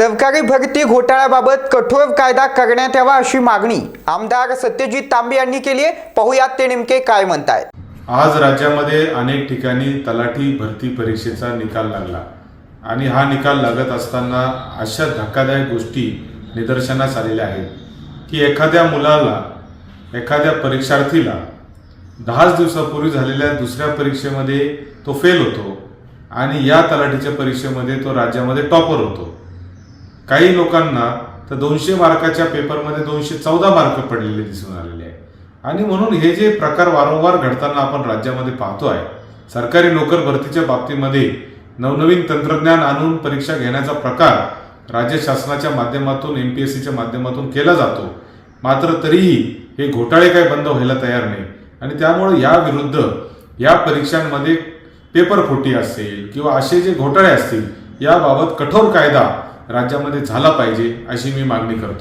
सहकारी भरती घोटाळ्याबाबत कठोर कायदा करण्यात यावा अशी मागणी आमदार सत्यजित तांबे यांनी केली आहे. पाहुयात ते नेमके काय म्हणताय आज राज्यामध्ये अनेक ठिकाणी तलाठी भरती परीक्षेचा निकाल लागला आणि हा निकाल लागत असताना अशा धक्कादायक गोष्टी निदर्शनास आलेल्या आहेत की एखाद्या मुलाला एखाद्या परीक्षार्थीला दहाच दिवसापूर्वी झालेल्या दुसऱ्या परीक्षेमध्ये तो फेल होतो आणि या तलाठीच्या परीक्षेमध्ये तो राज्यामध्ये टॉपर होतो. काही लोकांना तर दोनशे मार्काच्या पेपरमध्ये दोनशे चौदा मार्क पडलेले दिसून आलेले आहे. आणि म्हणून हे जे प्रकार वारंवार घडताना आपण राज्यामध्ये पाहतो आहे सरकारी नोकर भरतीच्या बाबतीमध्ये नवनवीन तंत्रज्ञान आणून परीक्षा घेण्याचा प्रकार राज्य शासनाच्या माध्यमातून एम पी एस सीच्या माध्यमातून केला जातो. मात्र तरीही हे घोटाळे काय बंद व्हायला तयार नाही. आणि त्यामुळे या विरुद्ध या परीक्षांमध्ये पेपर फुटी असेल किंवा असे जे घोटाळे असतील याबाबत कठोर कायदा राज्यामध्ये झाला पाहिजे अशी मी मागणी करतो.